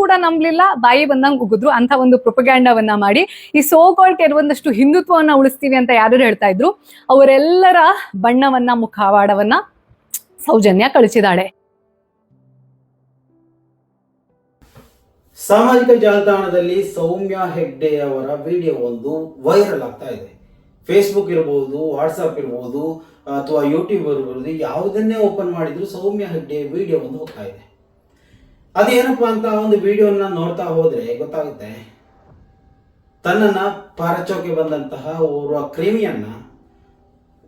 ಕೂಡ ನಂಬಲಿಲ್ಲ, ಬಾಯಿ ಬಂದಂಗ್ ಉಗಿದ್ರು. ಅಂತ ಒಂದು ಪ್ರೊಪಗ್ಯಾಂಡವನ್ನ ಮಾಡಿ ಈ ಸೋಕಾಲ್ ಕೆಲವೊಂದಷ್ಟು ಹಿಂದುತ್ವವನ್ನ ಉಳಿಸ್ತೀವಿ ಅಂತ ಯಾರು ಹೇಳ್ತಾ ಇದ್ರು, ಅವರೆಲ್ಲರ ಬಣ್ಣವನ್ನ, ಮುಖವಾಡವನ್ನ ಸೌಜನ್ಯ ಕಳಿಸಿದಾಳೆ. ಸಾಮಾಜಿಕ ಜಾಲತಾಣದಲ್ಲಿ ಸೌಮ್ಯ ಹೆಗ್ಡೆ ಅವರ ವಿಡಿಯೋ ಒಂದು ವೈರಲ್ ಆಗ್ತಾ ಇದೆ. ಫೇಸ್ಬುಕ್ ಇರಬಹುದು ವಾಟ್ಸಪ್ ಇರಬಹುದು ಅಥವಾ ಯೂಟ್ಯೂಬ್ ಇರಬಹುದು ಯಾವುದನ್ನೇ ಓಪನ್ ಮಾಡಿದ್ರು ಸೌಮ್ಯ ಹೆಗ್ಡೆ ವಿಡಿಯೋ ಒಂದು ಹೋಗ್ತಾ ಇದೆ. ಅದೇನಪ್ಪ ಅಂತ ಒಂದು ವಿಡಿಯೋನ ನೋಡ್ತಾ ಹೋದ್ರೆ ಗೊತ್ತಾಗುತ್ತೆ? ತನ್ನನ್ನ ಪಾರಚೋಕೆ ಬಂದಂತಹ ಓರ್ವ ಕ್ರಿಮಿಯನ್ನ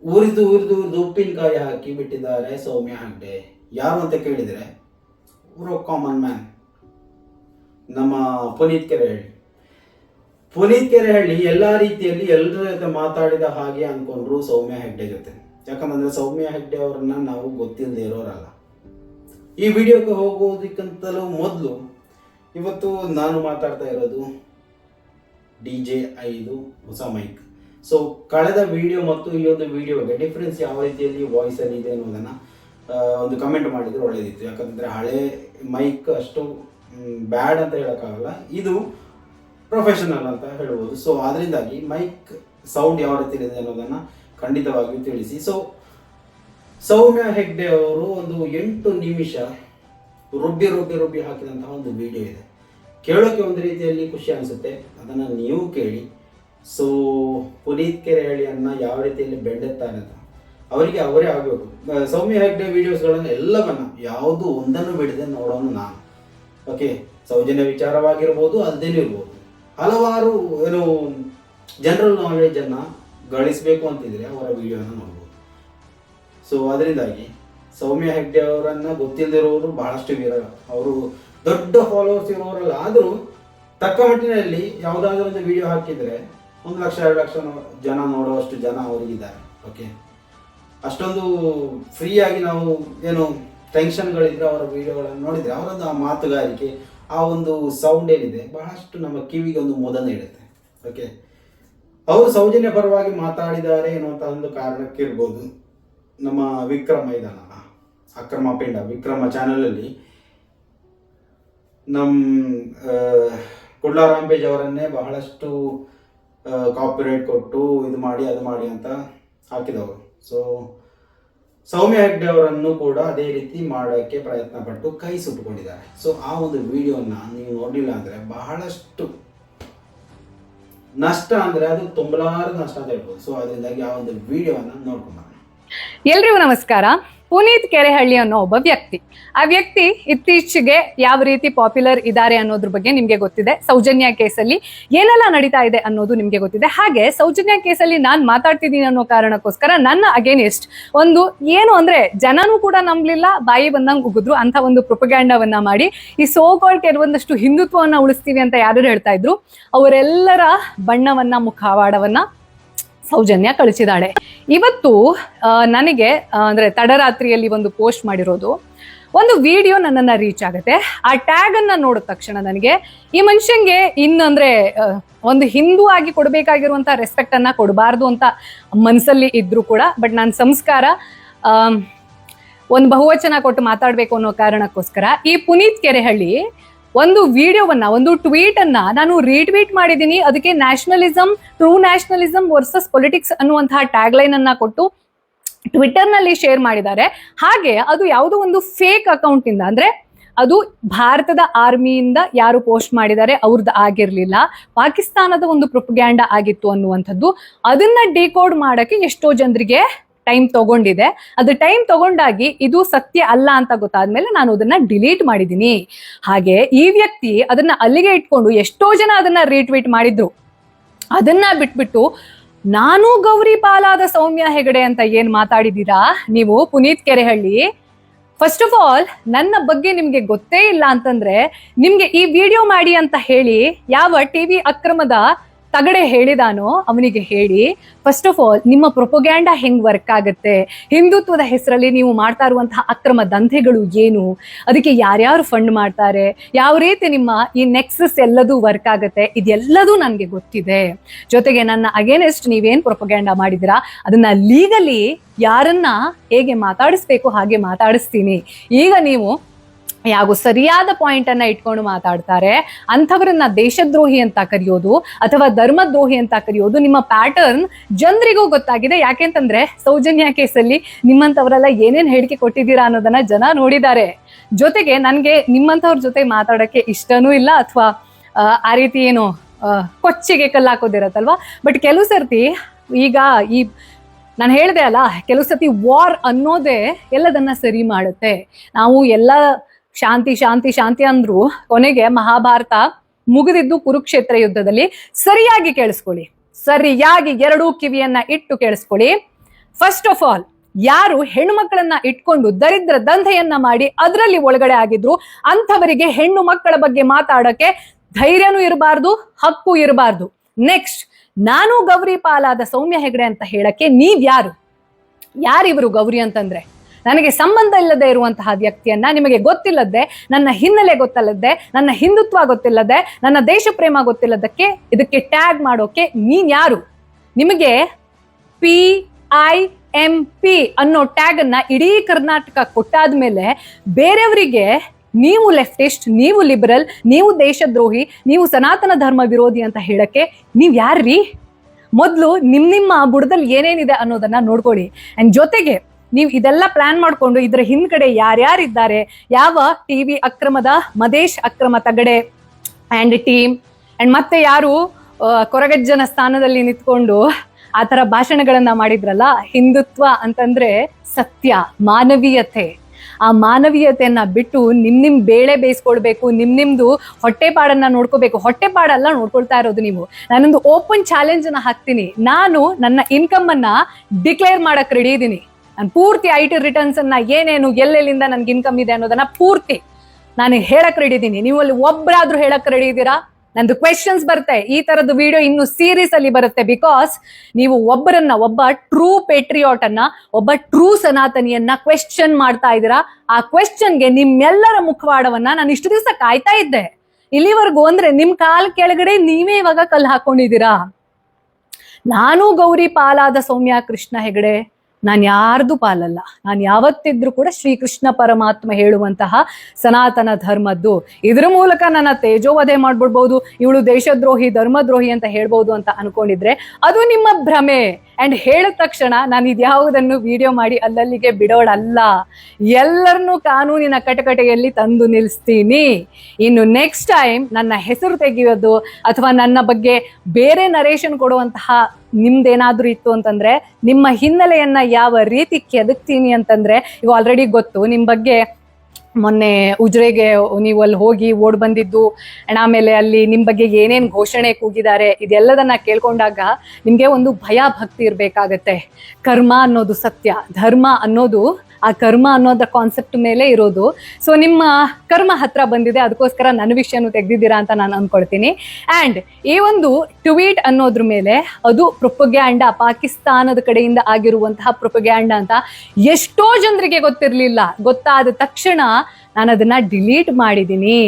ಉರಿದು ಉರಿದು ಉರಿದು ಉಪ್ಪಿನಕಾಯಿ ಹಾಕಿ ಬಿಟ್ಟಿದ್ದಾರೆ ಸೌಮ್ಯ ಹೆಗ್ಡೆ ಯಾರು ಅಂತ ಕೇಳಿದ್ರೆ? ಓರ್ವ ಕಾಮನ್ ಮ್ಯಾನ್ ನಮ್ಮ ಪುನೀತ್ ಕೆರೆಹಳ್ಳಿ. ಪುನೀತ್ ಕೆರೆಹಳ್ಳಿ ಎಲ್ಲಾ ರೀತಿಯಲ್ಲಿ ಎಲ್ಲರ ಜೊತೆ ಮಾತಾಡಿದ ಹಾಗೆ ಅನ್ಕೊಂಡ್ರು ಸೌಮ್ಯ ಹೆಗ್ಡೆ ಜೊತೆ. ಯಾಕಂತಂದ್ರೆ ಸೌಮ್ಯ ಹೆಗ್ಡೆ ಅವ್ರನ್ನ ನಾವು ಗೊತ್ತಿಲ್ಲದೆ ಇರೋರಲ್ಲ. ಈ ವಿಡಿಯೋಕ್ಕೆ ಹೋಗೋದಕ್ಕಿಂತಲೂ ಮೊದಲು ಇವತ್ತು ನಾನು ಮಾತಾಡ್ತಾ ಇರೋದು ಡಿ ಜೆ ಐದು ಹೊಸ ಮೈಕ್. ಸೊ ಕಳೆದ ವಿಡಿಯೋ ಮತ್ತು ಈ ಒಂದು ವಿಡಿಯೋಗೆ ಡಿಫ್ರೆನ್ಸ್ ಯಾವ ರೀತಿಯಲ್ಲಿ ವಾಯ್ಸಲ್ಲಿ ಇದೆ ಅನ್ನೋದನ್ನು ಒಂದು ಕಮೆಂಟ್ ಮಾಡಿದರೆ ಒಳ್ಳೆಯದಿತ್ತು ಯಾಕಂದರೆ ಹಳೆ ಮೈಕ್ ಅಷ್ಟು ಬ್ಯಾಡ್ ಅಂತ ಹೇಳೋಕ್ಕಾಗಲ್ಲ. ಇದು ಪ್ರೊಫೆಷನಲ್ ಅಂತ ಹೇಳ್ಬೋದು. ಸೊ ಅದರಿಂದಾಗಿ ಮೈಕ್ ಸೌಂಡ್ ಯಾವ ರೀತಿ ಇದೆ ಅನ್ನೋದನ್ನು ಖಂಡಿತವಾಗಿಯೂ ತಿಳಿಸಿ. ಸೊ ಸೌಮ್ಯ ಹೆಗ್ಡೆ ಅವರು ಒಂದು ಎಂಟು ನಿಮಿಷ ರುಬ್ಬಿ ರುಬ್ಬಿ ರುಬ್ಬಿ ಹಾಕಿದಂತಹ ಒಂದು ವಿಡಿಯೋ ಇದೆ. ಕೇಳೋಕೆ ಒಂದು ರೀತಿಯಲ್ಲಿ ಖುಷಿ ಅನಿಸುತ್ತೆ. ಅದನ್ನು ನೀವು ಕೇಳಿ. ಸೊ ಪುನೀತ್ ಕೆರೆಹಳ್ಳಿಯನ್ನು ಯಾವ ರೀತಿಯಲ್ಲಿ ಬೆಂಡೆತ್ತಾರೆ ಅಂತ. ಅವರಿಗೆ ಅವರೇ ಆಗಬೇಕು. ಸೌಮ್ಯ ಹೆಗ್ಡೆ ವಿಡಿಯೋಸ್ಗಳನ್ನು ಎಲ್ಲವನ್ನು ಯಾವುದು ಒಂದನ್ನು ಬಿಡದೆ ನೋಡೋನು ನಾನು. ಓಕೆ ಸೌಜನ್ಯ ವಿಚಾರವಾಗಿರ್ಬೋದು ಅಲ್ಲದೇನೂ ಇರ್ಬೋದು. ಹಲವಾರು, ಏನು, ಜನರಲ್ ನಾಲೆಜನ್ನು ಗಳಿಸಬೇಕು ಅಂತಿದ್ರೆ ಅವರ ವಿಡಿಯೋನ ನೋಡ್ಬೋದು. ಸೊ ಅದರಿಂದಾಗಿ ಸೌಮ್ಯ ಹೆಗ್ಡೆ ಅವರನ್ನು ಗೊತ್ತಿಲ್ಲದಿರೋರು ಬಹಳಷ್ಟು ವೀರ ಅವರು ದೊಡ್ಡ ಫಾಲೋವರ್ಸ್ ಇರೋರಲ್ಲ. ಆದರೂ ತಕ್ಕ ಮಟ್ಟಿನಲ್ಲಿ ಯಾವುದಾದ್ರೂ ಒಂದು ವಿಡಿಯೋ ಹಾಕಿದರೆ ಒಂದು ಲಕ್ಷ, ಎರಡು ಲಕ್ಷ ಜನ ನೋಡುವಷ್ಟು ಜನ ಅವರಿಗಿದ್ದಾರೆ. ಓಕೆ ಅಷ್ಟೊಂದು ಫ್ರೀಯಾಗಿ ನಾವು ಏನು ಟೆನ್ಷನ್ಗಳಿದ್ರೆ ಅವರ ವಿಡಿಯೋಗಳನ್ನು ನೋಡಿದರೆ ಅವರದ್ದು ಆ ಮಾತುಗಾರಿಕೆ, ಆ ಒಂದು ಸೌಂಡ್ ಏನಿದೆ, ಬಹಳಷ್ಟು ನಮ್ಮ ಕಿವಿಗೆ ಒಂದು ಮುದ ನೀಡುತ್ತೆ. ಓಕೆ ಅವರು ಸೌಜನ್ಯ ಪರವಾಗಿ ಮಾತಾಡಿದ್ದಾರೆ ಎನ್ನುವಂಥ ಒಂದು ಕಾರಣಕ್ಕಿರ್ಬೋದು ನಮ್ಮ ವಿಕ್ರಮ ಇದಲ್ಲ ಅಕ್ರಮ ಪಿಂಡ, ವಿಕ್ರಮ ಚಾನಲಲ್ಲಿ ನಮ್ಮ ಕುಡ್ಲ ರಾಂಪೇಜ್ ಅವರನ್ನೇ ಬಹಳಷ್ಟು ಕಾಪಿರೈಟ್ ಕೊಟ್ಟು ಇದು ಮಾಡಿ, ಅದು ಮಾಡಿ ಅಂತ ಹಾಕಿದವರು. ಸೊ ಸೌಮ್ಯ ಹೆಗ್ಡೆ ಅವರನ್ನು ಕೂಡ ಅದೇ ರೀತಿ ಮಾಡೋಕ್ಕೆ ಪ್ರಯತ್ನ ಪಟ್ಟು ಕೈ ಸುಟ್ಟುಕೊಂಡಿದ್ದಾರೆ. ಸೊ ಆ ಒಂದು ವಿಡಿಯೋನ ನೀವು ನೋಡಲಿಲ್ಲ ಅಂದರೆ ಬಹಳಷ್ಟು ನಷ್ಟ ಅಂದರೆ ಅದು ತುಂಬಲಾರದ ನಷ್ಟ ಅಂತ ಹೇಳ್ಬೋದು. ಸೊ ಅದರಿಂದಾಗಿ ಆ ಒಂದು ವಿಡಿಯೋನ ನೋಡ್ಕೊಂಬ ಎಲ್ರಿಗೂ ನಮಸ್ಕಾರ. ಪುನೀತ್ ಕೆರೆಹಳ್ಳಿ ಅನ್ನೋ ಒಬ್ಬ ವ್ಯಕ್ತಿ. ಆ ವ್ಯಕ್ತಿ ಇತ್ತೀಚೆಗೆ ಯಾವ ರೀತಿ ಪಾಪ್ಯುಲರ್ ಇದ್ದಾರೆ ಅನ್ನೋದ್ರ ಬಗ್ಗೆ ನಿಮ್ಗೆ ಗೊತ್ತಿದೆ. ಸೌಜನ್ಯ ಕೇಸಲ್ಲಿ ಏನೆಲ್ಲ ನಡೀತಾ ಇದೆ ಅನ್ನೋದು ನಿಮ್ಗೆ ಗೊತ್ತಿದೆ. ಹಾಗೆ ಸೌಜನ್ಯ ಕೇಸಲ್ಲಿ ನಾನು ಮಾತಾಡ್ತಿದ್ದೀನಿ ಅನ್ನೋ ಕಾರಣಕ್ಕೋಸ್ಕರ ನನ್ನ ಅಗೇನಿಸ್ಟ್ ಒಂದು ಏನು ಅಂದ್ರೆ ಜನನೂ ಕೂಡ ನಂಬಲಿಲ್ಲ, ಬಾಯಿ ಬಂದಂಗೆ ಉಗಿದ್ರು ಅಂತ ಒಂದು ಪ್ರೊಪಗ್ಯಾಂಡವನ್ನ ಮಾಡಿ ಈ ಸೋಗೋಳ್ ಕೆಲವೊಂದಷ್ಟು ಹಿಂದುತ್ವವನ್ನ ಉಳಿಸ್ತೀವಿ ಅಂತ ಯಾರು ಹೇಳ್ತಾ ಇದ್ರು, ಅವರೆಲ್ಲರ ಬಣ್ಣವನ್ನ, ಮುಖವಾಡವನ್ನ ಸೌಜನ್ಯ ಕಳಿಸಿದಾಳೆ. ಇವತ್ತು ನನಗೆ ಅಂದರೆ ತಡರಾತ್ರಿಯಲ್ಲಿ ಒಂದು ಪೋಸ್ಟ್ ಮಾಡಿರೋದು. ಒಂದು ವಿಡಿಯೋ ನನ್ನನ್ನು ರೀಚ್ ಆಗುತ್ತೆ. ಆ ಟ್ಯಾಗ್ ಅನ್ನ ನೋಡಿದ ತಕ್ಷಣ ನನಗೆ ಈ ಮನುಷ್ಯಂಗೆ ಇನ್ನಂದ್ರೆ ಒಂದು ಹಿಂದೂ ಆಗಿ ಕೊಡಬೇಕಾಗಿರುವಂಥ ರೆಸ್ಪೆಕ್ಟನ್ನು ಕೊಡಬಾರ್ದು ಅಂತ ಮನಸ್ಸಲ್ಲಿ ಇದ್ದರೂ ಕೂಡ ಬಟ್ ನಾನು ಸಂಸ್ಕಾರ ಒಂದು ಬಹುವಚನ ಕೊಟ್ಟು ಮಾತಾಡಬೇಕು ಅನ್ನೋ ಕಾರಣಕ್ಕೋಸ್ಕರ ಈ ಪುನೀತ್ ಕೆರೆಹಳ್ಳಿ ಒಂದು ವಿಡಿಯೋವನ್ನ, ಒಂದು ಟ್ವೀಟ್ ಅನ್ನ ನಾನು ರೀಟ್ವೀಟ್ ಮಾಡಿದ್ದೀನಿ. ಅದಕ್ಕೆ nationalism true nationalism versus politics ಅನ್ನುವಂತಹ ಟ್ಯಾಗ್ ಲೈನ್ ಅನ್ನ ಕೊಟ್ಟು ಟ್ವಿಟರ್ನಲ್ಲಿ ಶೇರ್ ಮಾಡಿದ್ದಾರೆ. ಹಾಗೆ ಅದು ಯಾವುದೋ ಒಂದು ಫೇಕ್ ಅಕೌಂಟ್ ಇಂದ, ಅಂದ್ರೆ ಅದು ಭಾರತದ ಆರ್ಮಿಯಿಂದ ಯಾರು ಪೋಸ್ಟ್ ಮಾಡಿದ್ದಾರೆ ಅವ್ರದ್ದು ಆಗಿರ್ಲಿಲ್ಲ. ಪಾಕಿಸ್ತಾನದ ಒಂದು ಪ್ರೊಪಗ್ಯಾಂಡ ಆಗಿತ್ತು ಅನ್ನುವಂಥದ್ದು. ಅದನ್ನ ಡಿಕೋಡ್ ಮಾಡಕ್ಕೆ ಎಷ್ಟೋ ಜನರಿಗೆ ಟೈಮ್ ತಗೊಂಡಿದೆ. ಅದು ಟೈಮ್ ತಗೊಂಡಾಗಿ ಇದು ಸತ್ಯ ಅಲ್ಲ ಅಂತ ಗೊತ್ತಾದ್ಮೇಲೆ ನಾನು ಅದನ್ನ ಡಿಲೀಟ್ ಮಾಡಿದ್ದೀನಿ. ಹಾಗೆ ಈ ವ್ಯಕ್ತಿ ಅದನ್ನ ಅಲ್ಲಿಗೆ ಇಟ್ಕೊಂಡು ಎಷ್ಟೋ ಜನ ಅದನ್ನ ರೀಟ್ವೀಟ್ ಮಾಡಿದ್ರು. ಅದನ್ನ ಬಿಟ್ಬಿಟ್ಟು, ನಾನು ಗೌರಿ ಪಾಲಾದ ಸೌಮ್ಯ ಹೆಗಡೆ ಅಂತ ಏನ್ ಮಾತಾಡಿದೀರಾ ನೀವು Puneeth Kerehalli. First of all ನನ್ನ ಬಗ್ಗೆ ನಿಮ್ಗೆ ಗೊತ್ತೇ ಇಲ್ಲ ಅಂತಂದ್ರೆ, ನಿಮ್ಗೆ ಈ ವಿಡಿಯೋ ಮಾಡಿ ಅಂತ ಹೇಳಿ ಯಾವ ಟಿವಿ ಅಕ್ರಮದ ತಗಡೆ ಹೇಳಿದಾನೋ ಅವನಿಗೆ ಹೇಳಿ ಫಸ್ಟ್ ಆಫ್ ಆಲ್ ನಿಮ್ಮ ಪ್ರೊಪೊಗ್ಯಾಂಡ ಹೆಂಗ್ ವರ್ಕ್ ಆಗುತ್ತೆ? ಹಿಂದುತ್ವದ ಹೆಸರಲ್ಲಿ ನೀವು ಮಾಡ್ತಾ ಇರುವಂತಹ ಅಕ್ರಮ ದಂಧೆಗಳು ಏನು? ಅದಕ್ಕೆ ಯಾರ್ಯಾರು ಫಂಡ್ ಮಾಡ್ತಾರೆ? ಯಾವ ರೀತಿ ನಿಮ್ಮ ಈ ನೆಕ್ಸಸ್ ಎಲ್ಲದೂ ವರ್ಕ್ ಆಗುತ್ತೆ? ಇದೆಲ್ಲದೂ ನನಗೆ ಗೊತ್ತಿದೆ. ಜೊತೆಗೆ ನನ್ನ ಅಗೇನೆಸ್ಟ್ ನೀವೇನ್ ಪ್ರೊಪೊಗ್ಯಾಂಡ ಮಾಡಿದಿರಾ ಅದನ್ನ ಲೀಗಲಿ ಯಾರನ್ನ ಹೇಗೆ ಮಾತಾಡಿಸ್ಬೇಕು ಹಾಗೆ ಮಾತಾಡಿಸ್ತೀನಿ. ಈಗ ನೀವು ಯಾವ ಸರಿಯಾದ ಪಾಯಿಂಟ್ ಅನ್ನ ಇಟ್ಕೊಂಡು ಮಾತಾಡ್ತಾರೆ. ಅಂಥವ್ರನ್ನ ದೇಶದ್ರೋಹಿ ಅಂತ ಕರೆಯೋದು ಅಥವಾ ಧರ್ಮದ್ರೋಹಿ ಅಂತ ಕರೆಯೋದು ನಿಮ್ಮ ಪ್ಯಾಟರ್ನ್ ಜನರಿಗೂ ಗೊತ್ತಾಗಿದೆ. ಯಾಕೆಂತಂದ್ರೆ ಸೌಜನ್ಯ ಕೇಸಲ್ಲಿ ನಿಮ್ಮಂಥವರೆಲ್ಲ ಏನೇನ್ ಹೇಳಿಕೆ ಕೊಟ್ಟಿದ್ದೀರಾ ಅನ್ನೋದನ್ನ ಜನ ನೋಡಿದ್ದಾರೆ. ಜೊತೆಗೆ ನನಗೆ ನಿಮ್ಮಂಥವ್ರ ಜೊತೆ ಮಾತಾಡೋಕ್ಕೆ ಇಷ್ಟನೂ ಇಲ್ಲ ಅಥವಾ, ಆ ರೀತಿ ಏನು ಕೊಚ್ಚಿಗೆ ಕಲ್ಲಾಕೋದಿರತ್ತಲ್ವಾ ಬಟ್ ಕೆಲವು ಸರ್ತಿ ಈಗ ಈ, ನಾನು ಹೇಳಿದೆ ಅಲ್ಲ, ಕೆಲವು ಸತಿ ವಾರ್ ಅನ್ನೋದೇ ಎಲ್ಲದನ್ನ ಸರಿ ಮಾಡುತ್ತೆ. ನಾವು ಎಲ್ಲ ಶಾಂತಿ ಶಾಂತಿ ಶಾಂತಿ ಅಂದ್ರು ಕೊನೆಗೆ ಮಹಾಭಾರತ ಮುಗಿದಿದ್ದು ಕುರುಕ್ಷೇತ್ರ ಯುದ್ಧದಲ್ಲಿ. ಸರಿಯಾಗಿ ಕೇಳಿಸ್ಕೊಳ್ಳಿ. ಸರಿಯಾಗಿ ಎರಡೂ ಕಿವಿಯನ್ನ ಇಟ್ಟು ಕೇಳಿಸ್ಕೊಳ್ಳಿ. ಫಸ್ಟ್ ಆಫ್ ಆಲ್ ಯಾರು ಹೆಣ್ಣು ಇಟ್ಕೊಂಡು ದರಿದ್ರ ದಂಧೆಯನ್ನ ಮಾಡಿ ಅದರಲ್ಲಿ ಒಳಗಡೆ ಆಗಿದ್ರು, ಅಂಥವರಿಗೆ ಹೆಣ್ಣು ಮಕ್ಕಳ ಬಗ್ಗೆ ಮಾತಾಡಕ್ಕೆ ಧೈರ್ಯನೂ ಇರಬಾರ್ದು, ಹಕ್ಕು ಇರಬಾರ್ದು. ನೆಕ್ಸ್ಟ್ ನಾನು ಗೌರಿ ಪಾಲಾದ ಸೌಮ್ಯ ಹೆಗಡೆ ಅಂತ ಹೇಳಕ್ಕೆ ನೀವ್ಯಾರು? ಯಾರಿವರು ಗೌರಿ ಅಂತಂದ್ರೆ? ನನಗೆ ಸಂಬಂಧ ಇಲ್ಲದೆ ಇರುವಂತಹ ವ್ಯಕ್ತಿಯನ್ನ ನಿಮಗೆ ಗೊತ್ತಿಲ್ಲದೆ, ನನ್ನ ಹಿನ್ನೆಲೆ ಗೊತ್ತಲ್ಲದೆ, ನನ್ನ ಹಿಂದುತ್ವ ಗೊತ್ತಿಲ್ಲದೆ, ನನ್ನ ದೇಶ ಪ್ರೇಮ ಗೊತ್ತಿಲ್ಲದಕ್ಕೆ ಇದಕ್ಕೆ ಟ್ಯಾಗ್ ಮಾಡೋಕೆ ನೀನ್ ಯಾರು? ನಿಮಗೆ ಪಿ ಐ ಎಂ ಪಿ ಅನ್ನೋ ಟ್ಯಾಗ್ ಅನ್ನ ಇಡೀ ಕರ್ನಾಟಕ ಕೊಟ್ಟಾದ್ಮೇಲೆ ಬೇರೆಯವರಿಗೆ ನೀವು ಲೆಫ್ಟಿಸ್ಟ್, ನೀವು ಲಿಬರಲ್, ನೀವು ದೇಶದ್ರೋಹಿ, ನೀವು ಸನಾತನ ಧರ್ಮ ವಿರೋಧಿ ಅಂತ ಹೇಳಕ್ಕೆ ನೀವು ಯಾರ್ರೀ? ಮೊದಲು ನಿಮ್ಮ ನಿಮ್ಮ ಬುಡದಲ್ಲಿ ಏನೇನಿದೆ ಅನ್ನೋದನ್ನ ನೋಡ್ಕೊಳ್ಳಿ. ಅಂಡ್ ಜೊತೆಗೆ ನೀವು ಇದೆಲ್ಲ ಪ್ಲಾನ್ ಮಾಡ್ಕೊಂಡು ಇದರ ಹಿಂದ್ಗಡೆ ಯಾರ್ಯಾರಿದ್ದಾರೆ? ಯಾವ ಟಿವಿ ಅಕ್ರಮದ ಮದೇಶ್ ಅಕ್ರಮ ತಗಡೆ ಆ್ಯಂಡ್ ಟೀಮ್ ಅಂಡ್ ಮತ್ತೆ ಯಾರು ಕೊರಗಜ್ಜನ ಸ್ಥಾನದಲ್ಲಿ ನಿಂತ್ಕೊಂಡು ಆ ಥರ ಭಾಷಣಗಳನ್ನ ಮಾಡಿದ್ರಲ್ಲ? ಹಿಂದುತ್ವ ಅಂತಂದ್ರೆ ಸತ್ಯ, ಮಾನವೀಯತೆ. ಆ ಮಾನವೀಯತೆಯನ್ನ ಬಿಟ್ಟು ನಿಮ್ ನಿಮ್ ಬೇಳೆ ಬೇಯಿಸ್ಕೊಳ್ಬೇಕು ನಿಮ್ ನಿಮ್ದು ಹೊಟ್ಟೆಪಾಡನ್ನ ನೋಡ್ಕೋಬೇಕು. ಹೊಟ್ಟೆಪಾಡಲ್ಲ ನೋಡ್ಕೊಳ್ತಾ ಇರೋದು ನೀವು. ನಾನೊಂದು ಓಪನ್ ಚಾಲೆಂಜ್ ಅನ್ನ ಹಾಕ್ತೀನಿ. ನಾನು ನನ್ನ ಇನ್ಕಮ್ ಅನ್ನ ಡಿಕ್ಲೇರ್ ಮಾಡಕ್ ರೆಡಿ ಇದೀನಿ. ನಾನು ಪೂರ್ತಿ ಐ ಟಿ ರಿಟರ್ನ್ಸ್ ಅನ್ನ ಏನೇನು, ಎಲ್ಲೆಲ್ಲಿಂದ ನನ್ಗೆ ಇನ್ಕಮ್ ಇದೆ ಅನ್ನೋದನ್ನ ಪೂರ್ತಿ ನಾನು ಹೇಳಕ್ ರೆಡಿ ಇದ್ದೀನಿ. ನೀವು ಅಲ್ಲಿ ಒಬ್ಬರಾದ್ರೂ ಹೇಳಕ್ ರೆಡಿ ಇದ್ದೀರಾ? ನಂದು ಕ್ವೆಶನ್ಸ್ ಬರುತ್ತೆ. ಈ ತರದ ವಿಡಿಯೋ ಇನ್ನು ಸೀರೀಸ್ ಅಲ್ಲಿ ಬರುತ್ತೆ ಬಿಕಾಸ್ ನೀವು ಒಬ್ಬರನ್ನ, ಒಬ್ಬ ಟ್ರೂ ಪೇಟ್ರಿಯಾಟ್ ಅನ್ನ, ಒಬ್ಬ ಟ್ರೂ ಸನಾತನಿಯನ್ನ ಕ್ವೆಶ್ಚನ್ ಮಾಡ್ತಾ ಇದ್ದೀರಾ? ಆ ಕ್ವೆಶ್ಚನ್ಗೆ ನಿಮ್ಮೆಲ್ಲರ ಮುಖವಾಡವನ್ನ ನಾನು ಇಷ್ಟು ದಿವಸ ಕಾಯ್ತಾ ಇದ್ದೆ. ಇಲ್ಲಿವರೆಗೂ ಅಂದ್ರೆ ನಿಮ್ ಕಾಲ್ ಕೆಳಗಡೆ ನೀವೇ ಇವಾಗ ಕಲ್ ಹಾಕೊಂಡಿದ್ದೀರಾ? ನಾನು ಗೌರಿ ಪಾಲಾದ ಸೌಮ್ಯ ಕೃಷ್ಣ ಹೆಗಡೆ. ನಾನು ಯಾರ್ದು ಪಾಲಲ್ಲ. ನಾನು ಯಾವತ್ತಿದ್ರೂ ಕೂಡ ಶ್ರೀಕೃಷ್ಣ ಪರಮಾತ್ಮ ಹೇಳುವಂತಹ ಸನಾತನ ಧರ್ಮದ್ದು. ಇದ್ರ ಮೂಲಕ ನನ್ನ ತೇಜೋವಧೆ ಮಾಡ್ಬಿಡ್ಬೋದು, ಇವಳು ದೇಶದ್ರೋಹಿ, ಧರ್ಮದ್ರೋಹಿ ಅಂತ ಹೇಳ್ಬೋದು ಅಂತ ಅನ್ಕೊಂಡಿದ್ರೆ ಅದು ನಿಮ್ಮ ಭ್ರಮೆ. ಅಂಡ್ ಹೇಳಿದ ತಕ್ಷಣ ನಾನು ಇದ್ಯಾವುದನ್ನು ವಿಡಿಯೋ ಮಾಡಿ ಅಲ್ಲಲ್ಲಿಗೆ ಬಿಡೋಳಲ್ಲ. ಎಲ್ಲರನ್ನೂ ಕಾನೂನಿನ ಕಟಕಟೆಯಲ್ಲಿ ತಂದು ನಿಲ್ಲಿಸ್ತೀನಿ ಇನ್ನು ನೆಕ್ಸ್ಟ್ ಟೈಮ್ ನನ್ನ ಹೆಸರು ತೆಗೆಯೋದು ಅಥವಾ ನನ್ನ ಬಗ್ಗೆ ಬೇರೆ ನರೇಶನ್ ಕೊಡುವಂತಹ ನಿಮ್ದೇನಾದ್ರೂ ಇತ್ತು ಅಂತಂದ್ರೆ ನಿಮ್ಮ ಹಿನ್ನೆಲೆಯನ್ನ ಯಾವ ರೀತಿ ಕೆದಕ್ತೀನಿ ಅಂತಂದ್ರೆ ಇವು ಆಲ್ರೆಡಿ ಗೊತ್ತು, ನಿಮ್ ಬಗ್ಗೆ ಮೊನ್ನೆ ಉಜ್ರೆಗೆ ನೀವು ಅಲ್ಲಿ ಹೋಗಿ ಓಡ್ ಬಂದಿದ್ದು ಅಣ್ಣ ಆಮೇಲೆ ಅಲ್ಲಿ ನಿಮ್ ಬಗ್ಗೆ ಏನೇನ್ ಘೋಷಣೆ ಕೂಗಿದ್ದಾರೆ, ಇದೆಲ್ಲದನ್ನ ಕೇಳ್ಕೊಂಡಾಗ ನಿಮ್ಗೆ ಒಂದು ಭಯ ಭಕ್ತಿ ಇರ್ಬೇಕಾಗತ್ತೆ. ಕರ್ಮ ಅನ್ನೋದು ಸತ್ಯ, ಧರ್ಮ ಅನ್ನೋದು ಆ ಕರ್ಮ ಅನ್ನೋದ ಕಾನ್ಸೆಪ್ಟ್ ಮೇಲೆ ಇರೋದು. ಸೊ ನಿಮ್ಮ ಕರ್ಮ ಹತ್ರ ಬಂದಿದೆ, ಅದಕ್ಕೋಸ್ಕರ ನನ್ನ ವಿಷಯನೂ ತೆಗೆದಿದ್ದೀರಾ ಅಂತ ನಾನು ಅನ್ಕೊಳ್ತೀನಿ. ಆ್ಯಂಡ್ ಈ ಒಂದು ಟ್ವೀಟ್ ಅನ್ನೋದ್ರ ಮೇಲೆ ಅದು ಪ್ರೊಪಗ್ಯಾಂಡ ಪಾಕಿಸ್ತಾನದ ಕಡೆಯಿಂದ ಆಗಿರುವಂತಹ ಪ್ರೊಪಗ್ಯಾಂಡ ಅಂತ ಎಷ್ಟೋ ಜನರಿಗೆ ಗೊತ್ತಿರಲಿಲ್ಲ. ಗೊತ್ತಾದ ತಕ್ಷಣ ನಾನು ಅದನ್ನ ಡಿಲೀಟ್ ಮಾಡಿದ್ದೀನಿ.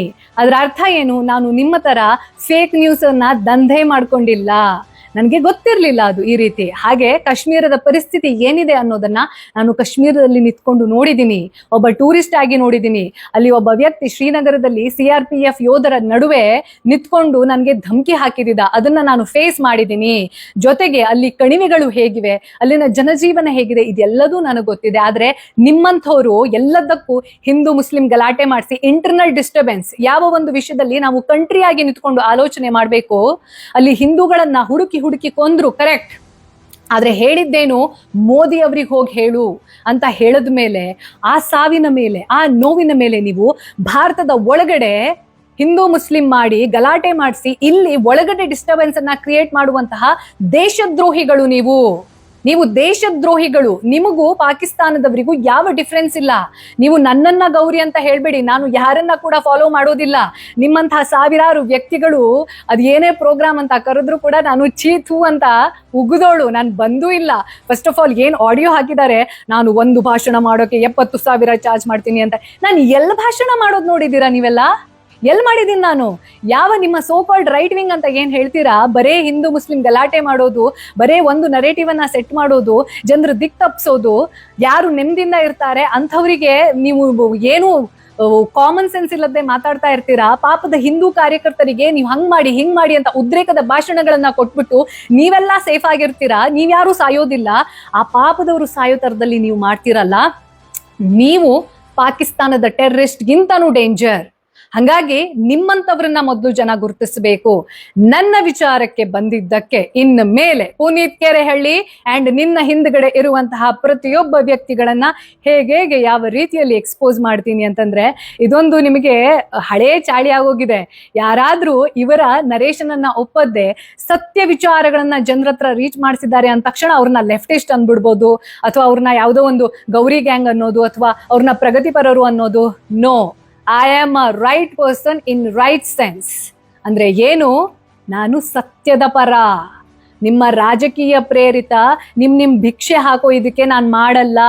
ಅದರ ಅರ್ಥ ಏನು? ನಾನು ನಿಮ್ಮ ತರ ಫೇಕ್ ನ್ಯೂಸನ್ನು ದಂಧೆ ಮಾಡ್ಕೊಂಡಿಲ್ಲ. ನನಗೆ ಗೊತ್ತಿರಲಿಲ್ಲ ಅದು ಈ ರೀತಿ. ಹಾಗೆ ಕಾಶ್ಮೀರದ ಪರಿಸ್ಥಿತಿ ಏನಿದೆ ಅನ್ನೋದನ್ನ ನಾನು ಕಾಶ್ಮೀರದಲ್ಲಿ ನಿಂತ್ಕೊಂಡು ನೋಡಿದ್ದೀನಿ ಒಬ್ಬ ಟೂರಿಸ್ಟ್ ಆಗಿ ನೋಡಿದ್ದೀನಿ ಅಲ್ಲಿ ಒಬ್ಬ ವ್ಯಕ್ತಿ ಶ್ರೀನಗರದಲ್ಲಿ ಸಿ ಯೋಧರ ನಡುವೆ ನಿಂತ್ಕೊಂಡು ನನಗೆ ಧಮಕಿ ಹಾಕಿದಿದ. ಅದನ್ನ ನಾನು ಫೇಸ್ ಮಾಡಿದ್ದೀನಿ ಜೊತೆಗೆ ಅಲ್ಲಿ ಕಣಿವೆಗಳು ಹೇಗಿವೆ, ಅಲ್ಲಿನ ಜನಜೀವನ ಹೇಗಿದೆ, ಇದೆಲ್ಲದೂ ನನಗೆ ಗೊತ್ತಿದೆ. ಆದ್ರೆ ನಿಮ್ಮಂಥವ್ರು ಎಲ್ಲದಕ್ಕೂ ಹಿಂದೂ, ಮುಸ್ಲಿಂ ಗಲಾಟೆ ಮಾಡಿಸಿ ಇಂಟರ್ನಲ್ ಡಿಸ್ಟರ್ಬೆನ್ಸ್ ಯಾವ ಒಂದು ವಿಷಯದಲ್ಲಿ ನಾವು ಕಂಟ್ರಿಯಾಗಿ ನಿಂತ್ಕೊಂಡು ಆಲೋಚನೆ ಮಾಡಬೇಕು, ಅಲ್ಲಿ ಹಿಂದೂಗಳನ್ನ ಹುಡುಕಿ ಹುಡುಕಿ ಕೊಂದ್ರು ಕರೆಕ್ಟ್ ಆದ್ರೆ ಹೇಳಿದ್ದೇನು, ಮೋದಿ ಅವ್ರಿಗೆ ಹೋಗಿ ಹೇಳು ಅಂತ ಹೇಳಿದ ಮೇಲೆ, ಆ ಸಾವಿನ ಮೇಲೆ, ಆ ನೋವಿನ ಮೇಲೆ ನೀವು ಭಾರತದ ಒಳಗಡೆ ಹಿಂದೂ ಮುಸ್ಲಿಂ ಮಾಡಿ ಗಲಾಟೆ ಮಾಡಿಸಿ, ಇಲ್ಲಿ ಒಳಗಡೆ ಡಿಸ್ಟರ್ಬೆನ್ಸ್ ಅನ್ನ ಕ್ರಿಯೇಟ್ ಮಾಡುವಂತಹ ದೇಶದ್ರೋಹಿಗಳು ನೀವು. ನೀವು ದೇಶದ್ರೋಹಿಗಳು, ನಿಮಗೂ ಪಾಕಿಸ್ತಾನದವರಿಗೂ ಯಾವ ಡಿಫ್ರೆನ್ಸ್ ಇಲ್ಲ. ನೀವು ನನ್ನನ್ನ ಗೌರಿ ಅಂತ ಹೇಳ್ಬೇಡಿ, ನಾನು ಯಾರನ್ನ ಕೂಡ ಫಾಲೋ ಮಾಡೋದಿಲ್ಲ. ನಿಮ್ಮಂತಹ ಸಾವಿರಾರು ವ್ಯಕ್ತಿಗಳು, ಅದು ಏನೇ ಪ್ರೋಗ್ರಾಮ್ ಅಂತ ಕರೆದ್ರು ಕೂಡ ನಾನು ಚೀತು ಅಂತ ಉಗಿದೋಳು, ನಾನು ಬಂದೂ ಇಲ್ಲ. ಫಸ್ಟ್ ಆಫ್ ಆಲ್ ಏನ್ ಆಡಿಯೋ ಹಾಕಿದ್ದಾರೆ? ನಾನು ಒಂದು ಭಾಷಣ ಮಾಡೋಕೆ ಎಪ್ಪತ್ತು ಸಾವಿರ ಚಾರ್ಜ್ ಮಾಡ್ತೀನಿ ಅಂತ. ನಾನು ಎಲ್ಲ ಭಾಷಣ ಮಾಡೋದು ನೋಡಿದ್ದೀರಾ ನೀವೆಲ್ಲ? ಎಲ್ ಮಾಡಿದ್ದೀನಿ ನಾನು? ಯಾವ ನಿಮ್ಮ ಸೋಕಾಲ್ಡ್ ರೈಟ್ ವಿಂಗ್ ಅಂತ ಏನು ಹೇಳ್ತೀರಾ? ಬರೇ ಹಿಂದೂ, ಮುಸ್ಲಿಂ ಗಲಾಟೆ ಮಾಡೋದು, ಬರೇ ಒಂದು ನರೇಟಿವನ್ನ ಸೆಟ್ ಮಾಡೋದು, ಜನರು ದಿಕ್ ತಪ್ಪಿಸೋದು ಯಾರು ನೆಮ್ಮದಿಯಿಂದ ಇರ್ತಾರೆ, ಅಂಥವರಿಗೆ ನೀವು ಏನು ಕಾಮನ್ ಸೆನ್ಸ್ ಇಲ್ಲದೆ ಮಾತಾಡ್ತಾ ಇರ್ತೀರಾ? ಪಾಪದ ಹಿಂದೂ ಕಾರ್ಯಕರ್ತರಿಗೆ ನೀವು ಹಂಗ್ ಮಾಡಿ, ಹಿಂಗ್ ಮಾಡಿ ಅಂತ ಉದ್ರೇಕದ ಭಾಷಣಗಳನ್ನ ಕೊಟ್ಬಿಟ್ಟು ನೀವೆಲ್ಲ ಸೇಫ್ ಆಗಿರ್ತೀರಾ? ನೀವ್ಯಾರು ಸಾಯೋದಿಲ್ಲ. ಆ ಪಾಪದವರು ಸಾಯೋ ತರದಲ್ಲಿ ನೀವು ಮಾಡ್ತೀರಲ್ಲ. ನೀವು ಪಾಕಿಸ್ತಾನದ ಟೆರರಿಸ್ಟ್ಗಿಂತನೂ ಡೇಂಜರ್ ಹಂಗಾಗಿ ನಿಮ್ಮಂತವ್ರನ್ನ ಮೊದಲು ಜನ ಗುರುತಿಸಬೇಕು. ನನ್ನ ವಿಚಾರಕ್ಕೆ ಬಂದಿದ್ದಕ್ಕೆ ಇನ್ನು ಮೇಲೆ ಪುನೀತ್ ಕೆರೆಹಳ್ಳಿ ಅಂಡ್ ನಿನ್ನ ಹಿಂದ್ಗಡೆ ಇರುವಂತಹ ಪ್ರತಿಯೊಬ್ಬ ವ್ಯಕ್ತಿಗಳನ್ನ ಹೇಗೆ ಯಾವ ರೀತಿಯಲ್ಲಿ ಎಕ್ಸ್ಪೋಸ್ ಮಾಡ್ತೀನಿ ಅಂತಂದ್ರೆ ಇದೊಂದು ನಿಮಗೆ ಹಳೆ ಚಾಳಿ ಆಗೋಗಿದೆ. ಯಾರಾದ್ರೂ ಇವರ ನರೇಶನನ್ನ ಅನ್ನ ಒಪ್ಪದ್ದೆ ಸತ್ಯ ವಿಚಾರಗಳನ್ನ ಜನರ ಹತ್ರ ರೀಚ್ ಮಾಡಿಸಿದ್ದಾರೆ ಅಂದ ತಕ್ಷಣ ಅವ್ರನ್ನ ಲೆಫ್ಟಿಸ್ಟ್ ಅಂದ್ಬಿಡ್ಬೋದು ಅಥವಾ ಅವ್ರನ್ನ ಯಾವುದೋ ಒಂದು ಗೌರಿ ಗ್ಯಾಂಗ್ ಅನ್ನೋದು ಅಥವಾ ಅವ್ರನ್ನ ಪ್ರಗತಿಪರರು ಅನ್ನೋದು no I am a right person in right sense ಅಂದ್ರೆ ಏನು? ನಾನು ಸತ್ಯದ ಪರ. ನಿಮ್ಮ ರಾಜಕೀಯ ಪ್ರೇರಿತ ನಿಮ್ಮ ನಿಮ್ಮ ಭಿಕ್ಷೆ ಹಾಕೋ ಇದಕ್ಕೆ ನಾನು ಮಾಡಲ್ಲ.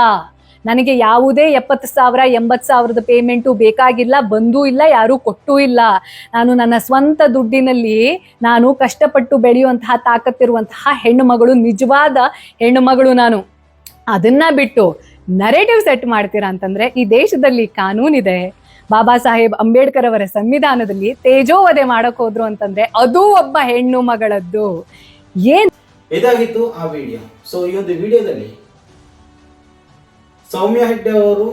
ನನಗೆ ಯಾವುದೇ ಎಪ್ಪತ್ತು ಸಾವಿರ, ಎಂಬತ್ತು ಸಾವಿರದ ಪೇಮೆಂಟು ಬೇಕಾಗಿಲ್ಲ, ಬಂದೂ ಇಲ್ಲ, ಯಾರೂ ಕೊಟ್ಟೂ ಇಲ್ಲ. ನಾನು ನನ್ನ ಸ್ವಂತ ದುಡ್ಡಿನಲ್ಲಿ ನಾನು ಕಷ್ಟಪಟ್ಟು ಬೆಳೆಯುವಂತಹ, ತಾಕತ್ತಿರುವಂತಹ ಹೆಣ್ಣು ಮಗಳು ನಿಜವಾದ ಹೆಣ್ಣು ಮಗಳು ನಾನು. ಅದನ್ನ ಬಿಟ್ಟು ನರೇಟಿವ್ ಸೆಟ್ ಮಾಡ್ತೀರಾ ಅಂತಂದ್ರೆ ಈ ದೇಶದಲ್ಲಿ ಕಾನೂನಿದೆ. ಬಾಬಾ ಸಾಹೇಬ್ ಅಂಬೇಡ್ಕರ್ ಅವರ ಸಂವಿಧಾನದಲ್ಲಿ ತೇಜೋವಧೆ ಮಾಡಕ್ ಹೋದ್ರು ಅಂತಂದ್ರೆ ಅದು ಒಬ್ಬ ಹೆಣ್ಣು ಮಗಳದ್ದು. ಏನ್? ಇದಾಗಿತ್ತು ಆ ವಿಡಿಯೋ ಸೊ ಈ ಒಂದು ವಿಡಿಯೋದಲ್ಲಿ ಸೌಮ್ಯ ಹೆಡ್ಡೆ ಅವರು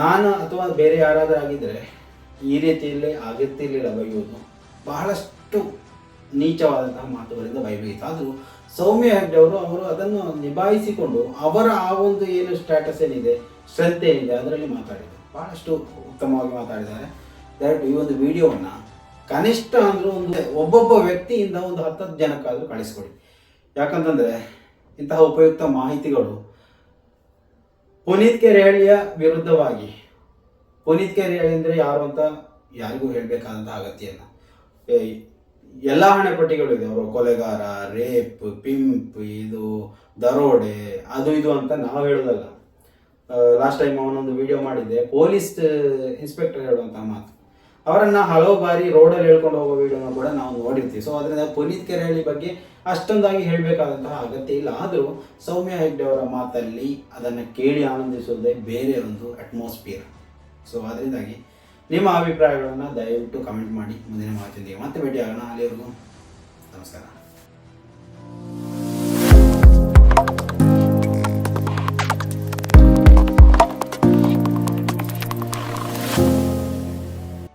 ನಾನು ಅಥವಾ ಬೇರೆ ಯಾರಾದರೂ ಆಗಿದ್ರೆ ಈ ರೀತಿಯಲ್ಲಿ ಆಗುತ್ತಿರಲಿಲ್ಲ ಬೈಯೋದು. ಬಹಳಷ್ಟು ನೀಚವಾದಂತಹ ಮಾತುಗಳಿಂದ ಬೈಬೇಕು ಆದರೂ ಸೌಮ್ಯ ಹೆಗ್ಡೆ ಅವರು ಅವರು ಅದನ್ನು ನಿಭಾಯಿಸಿಕೊಂಡು ಅವರ ಆ ಒಂದು ಏನು ಸ್ಟ್ಯಾಟಸ್ ಏನಿದೆ ಶ್ರದ್ಧೆ ಏನಿದೆ, ಅದರಲ್ಲಿ ಮಾತಾಡಿದರು. ಬಹಳಷ್ಟು ಉತ್ತಮವಾಗಿ ಮಾತಾಡಿದ್ದಾರೆ. ದಯವಿಟ್ಟು ಈ ಒಂದು ವಿಡಿಯೋವನ್ನು ಕನಿಷ್ಠ ಅಂದರೂ ಒಂದು ಒಬ್ಬೊಬ್ಬ ವ್ಯಕ್ತಿಯಿಂದ ಒಂದು ಹತ್ತತ್ತು ಜನಕ್ಕಾದರೂ ಕಳಿಸ್ಕೊಡಿ. ಯಾಕಂತಂದರೆ ಇಂತಹ ಉಪಯುಕ್ತ ಮಾಹಿತಿಗಳು ಪುನೀತ್ ಕೆರೆಹಳ್ಳಿಯ ವಿರುದ್ಧವಾಗಿ, ಪುನೀತ್ ಕೆರೆಹಳ್ಳಿ ಅಂದರೆ ಯಾರು ಅಂತ ಯಾರಿಗೂ ಹೇಳಬೇಕಾದಂಥ ಇಲ್ಲ. ಎಲ್ಲ ಹಣೆಪಟ್ಟಿಗಳು ಇದೆ. ಅವರು ಕೊಲೆಗಾರ, ರೇಪ್, ಪಿಂಪ್, ಇದು ದರೋಡೆ, ಅದು ಇದು ಅಂತ ನಾವು ಹೇಳೋದಲ್ಲ. ಲಾಸ್ಟ್ ಟೈಮ್ ಅವನೊಂದು ವಿಡಿಯೋ ಮಾಡಿದ್ದೆ. ಪೊಲೀಸ್ ಇನ್ಸ್ಪೆಕ್ಟರ್ ಹೇಳುವಂತಹ ಮಾತು. ಅವರನ್ನ ಹಲವು ಬಾರಿ ರೋಡಲ್ಲಿ ಹೇಳ್ಕೊಂಡು ಹೋಗೋ ವಿಡಿಯೋನ ಕೂಡ ನಾವು ನೋಡಿರ್ತೀವಿ. ಸೊ ಅದರಿಂದ ಪುನೀತ್ ಕೆರೆಹಳ್ಳಿ ಬಗ್ಗೆ ಅಷ್ಟೊಂದಾಗಿ ಹೇಳಬೇಕಾದಂತಹ ಅಗತ್ಯ ಇಲ್ಲ. ಆದರೂ ಸೌಮ್ಯ ಹೆಗ್ಡೆ ಅವರ ಮಾತಲ್ಲಿ ಅದನ್ನು ಕೇಳಿ ಆನಂದಿಸೋದೇ ಬೇರೆ ಒಂದು ಅಟ್ಮಾಸ್ಫಿಯರ್ ಸೊ ಅದರಿಂದಾಗಿ ನಿಮ್ಮ ಅಭಿಪ್ರಾಯಗಳನ್ನು ದಯವಿಟ್ಟು ಕಮೆಂಟ್ ಮಾಡಿ. ಮುಂದಿನ ಮಾತಿನ ಮತ್ತೆ ಆಗೋಣ ಅಲ್ಲಿವರೆಗೂ ನಮಸ್ಕಾರ.